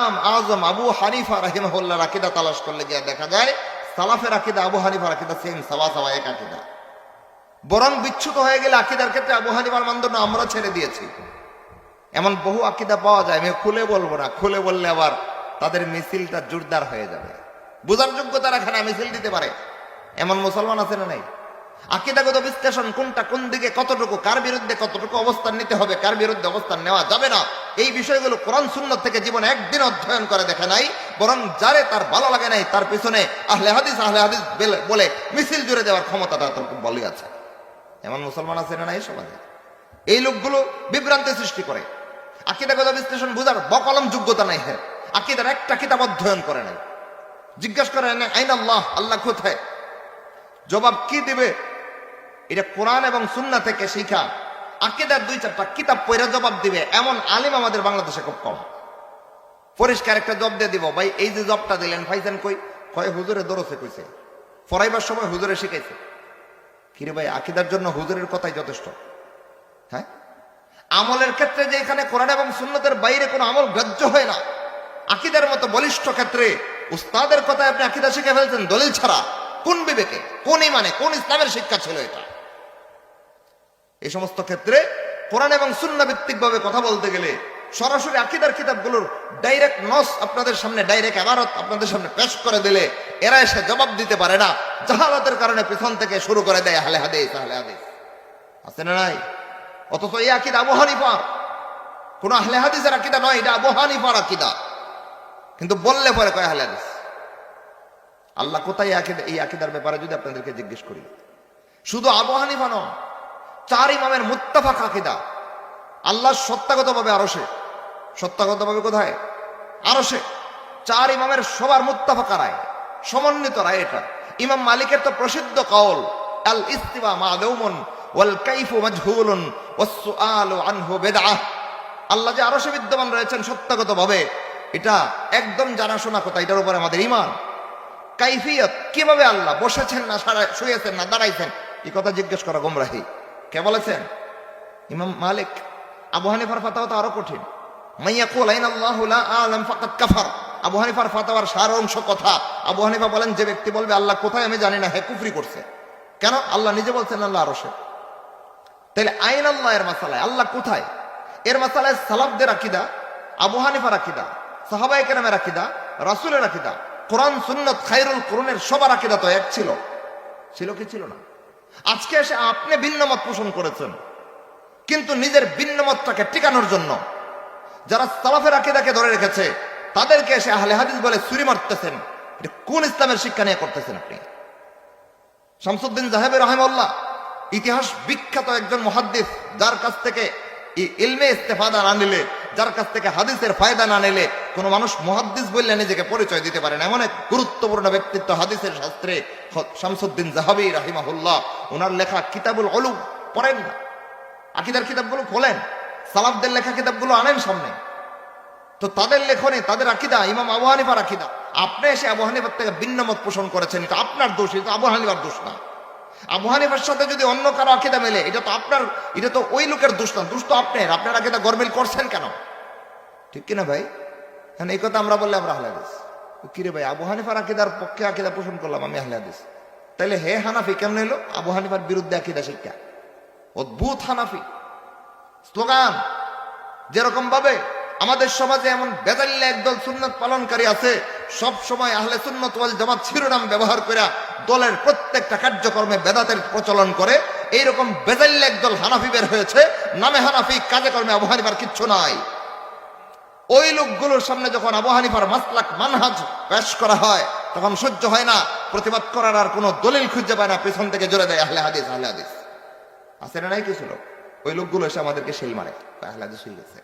ইমাম আজম আবু হানিফা আকিদা তালাশ করলে গিয়ে দেখা যায় সালাফের আকিদা আবু হানিফার আকিদা সেম সাবা সাবা এক আকিদা। বরং বিচ্ছুত হয়ে গেলে আকিদার ক্ষেত্রে আবু হানিফার মানদণ্ড আমরা ছেড়ে দিয়েছি। এমন বহু আকিদা পাওয়া যায়, আমি খুলে বলব না, খুলে বললে আবার তাদের মিছিলটা জোরদার হয়ে যাবে। বোঝার যোগ্যতা রাখে না, মিছিল দিতে পারে। এমন মুসলমান আছে না নাই? আকিদাগত বিশ্লেষণ কোনটা কোন দিকে কতটুকু, কার বিরুদ্ধে কতটুকু অবস্থান নিতে হবে, কার বিরুদ্ধে অবস্থান নেওয়া যাবে না, এই বিষয়গুলো কোরআন সুন্নত থেকে জীবনে একদিন অধ্যয়ন করে দেখে নাই, বরং যারে তার ভালো লাগে নাই, তার পিছনে আহলে হাদিস আহলে হাদিস বলে মিছিল জুড়ে দেওয়ার ক্ষমতাটা তার খুব বলই আছে। এমন মুসলমান আছে না নাই সমাজে? এই লোকগুলো বিভ্রান্তি সৃষ্টি করে। আকিদাগত বিশ্লেষণ বোঝার বকলম যোগ্যতা নাই হ্যাঁ আকিদার একটা কিতাব অধ্যয়ন করে নাই। জিজ্ঞাসা করে আইন আল্লাহ আল্লাহ কোথায়? জবাব কি দিবে? এটা কোরআন এবং সুন্না থেকে শিখা। আকিদার দুই চারটা কিতাব পড়ে জবাব দিবে। এমন আলিম আমাদের বাংলাদেশে খুব কম। পরিষ্কার একটা জব দিয়ে দিব। ভাই, এই যে জবটা দিলেন, ফাইজান কই? কয়, হুজুরে দরসে কইছে। ফরাইবার সময় হুজুরে শিখাইছে। কিরে ভাই, আকিদার জন্য হুজুরের কথাই যথেষ্ট। হ্যাঁ? আমলের ক্ষেত্রে যে এখানে কোরআন এবং সুন্নতের বাইরে কোনো আমল গ্রাহ্য হয় না। আকিদার মতো বলিষ্ঠ ক্ষেত্রে উস্তাদের কথায় আপনি আকিদা শিখে ফেলছেন, দলিল ছাড়া। কোন বিবেকে, কোন ইমানে, কোন ইসলামের শিক্ষা ছিল এটা? এই সমস্ত ক্ষেত্রে কোরআন এবং সুন্না ভিত্তিক ভাবে কথা বলতে গেলে সরাসরি আকিদার কিতাবগুলোর ডাইরেক্ট নস আপনাদের সামনে ডাইরেক্ট আবারত আপনাদের সামনে পেশ করে দিলে এরা এসে জবাব দিতে পারে না। জাহালাতের কারণে পিছন থেকে শুরু করে দেয় হালে হাদিস হালে হাদিস। আছে না নাই? অথচ এই আকিদা আবু হানিফার। কোন আহলে হাদিসের আকিদা নয়, এটা আবু হানিফার আকিদা। কিন্তু বললে পরে কয় আহলে হাদিস? আল্লাহ কোথায় এই আকিদার ব্যাপারে যদি আপনাদেরকে জিজ্ঞেস করি? শুধু আবু হানিফা নয় চার ইমামের মুত্তাফাক আকিদা। আল্লাহ সত্যাগতভাবে আরও সে সত্যাগতভাবে কোথায়? আরও সে চার ইমামের সবার মুত্তাফাকা রায়। সমন্বিত রায় এটা। ইমাম মালিকের তো প্রসিদ্ধ কওল, আল ইস্তিবা দেউমন ওয়াল কাইফু মাজহুলুন ওয়াস সুআলু আনহু বিদআহ। আল্লাহ যে আরও সে বিদ্যমান রয়েছেন সত্যাগতভাবে, এটা একদম জানাশোনা কথা, এটার উপরে আমাদের ইমান কাইফিয়ত কীভাবে আল্লাহ বসেছেন না সারা- শুয়েছেন না দাঁড়াইছেন? এই কথা জিজ্ঞেস করা গোমরাহি। কে বলেছেন? ইমাম মালিক, আবু হানিফার ফাতাওয়া তো আরও কঠিন। মাইয়া কাফার। সার অংশ কথা। বলেন, যে ব্যক্তি বলবে, আল্লাহ কোথায় আমি হে কুফরি করছে। কেন? আল্লাহ নিজে বলছেন, আল্লাহ তাহলে এর আল্লাহ কোথায়? এর রাসুলের আকিদা। কোরআন, সুন্নত খাইরুল কোরআনের সবার আকিদা তো এক ছিল। ছিল কি? ছিল না। আজকে এসে আপনি ভিন্ন মত পোষণ করেছেন। কিন্তু নিজের ভিন্ন মতটাকে টিকানোর জন্য যারা সালাফের আকিদাকে ধরে রেখেছে, তাদেরকে এসে আহলে হাদিস বলে ছুরি মারতেছেন। এটা কোন ইসলামের শিক্ষা নিয়ে করতেছেন আপনি? শামসুদ্দিন জাহেব রহমাল্লাহ ইতিহাস বিখ্যাত একজন মহাদ্দিস, যার কাছ থেকে এই ইলমে ইস্তেফাদা না নিলে যার কাছ থেকে হাদিসের ফায়দা না নিলে কোনো মানুষ মহাদ্দিস বললে নিজেকে পরিচয় দিতে পারে না। এমন এক গুরুত্বপূর্ণ ব্যক্তিত্ব হাদিসের শাস্ত্রে শামসুদ্দিন জাহাবি রাহিমাহুল্লাহ। ওনার লেখা কিতাবুল অলু পড়েন না। আকিদার কিতাবগুলো খোলেন। সালাফদের লেখা কিতাবগুলো আনেন সামনে। তো তাদের লেখনে তাদের আকিদা, ইমাম আবু হানিফার আকিদা। আপনি এসে আবু হানিফার থেকে ভিন্ন মত পোষণ করেছেন, এটা আপনার দোষ, এটা আবু হানিফার দোষ না। আবু হানিফার সাথে যদি অন্য কারও আকিদা মেলে, এটা তো আপনার, এটা তো ওই লোকের দোষ না, দোষ তো আপনার। আপনার আকিদা গরমিল করছেন কেন? ঠিক কিনা ভাই? এই কথা আমরা বললে আমরা হালাদিস কিরে ভাই, আবু হানিফার আকিদার পক্ষে আকিদা পোষণ করলাম আমি হালাদিস তাইলে হে হানাফি কেমন এলো? আবু হানিফার বিরুদ্ধে আকিদা শিক্ষা। অদ্ভুত হানাফি। স্লোগান। যেরকম ভাবে আমাদের সমাজে এমন বেদাল্লা একদল সুন্নত পালনকারী আছে সব সময় আহলে সুন্নত ওয়াল জামাত শিরোনাম ব্যবহার করে দলের প্রত্যেকটা কার্যক্রমে বেদাতের প্রচলন করে। এইরকম বেদাল্লা একদল হানাফি বের হয়েছে, নামে হানাফি কাজে কর্মে আবু কিচ্ছু নাই। ওই লোকগুলোর সামনে যখন আবু হানিফার মাসলাক মানহাজ পেশ করা হয়, তখন সহ্য হয় না, প্রতিবাদ করার আর কোনো দলিল খুঁজে পায় না, পেছন থেকে জোরে দেয়, আহলে হাদিস আহলে হাদিস। আছে না নাই কিছু লোক? ওই লোকগুলো এসে আমাদেরকে শিল মারে আহলে হাদিস হয়ে গেছে?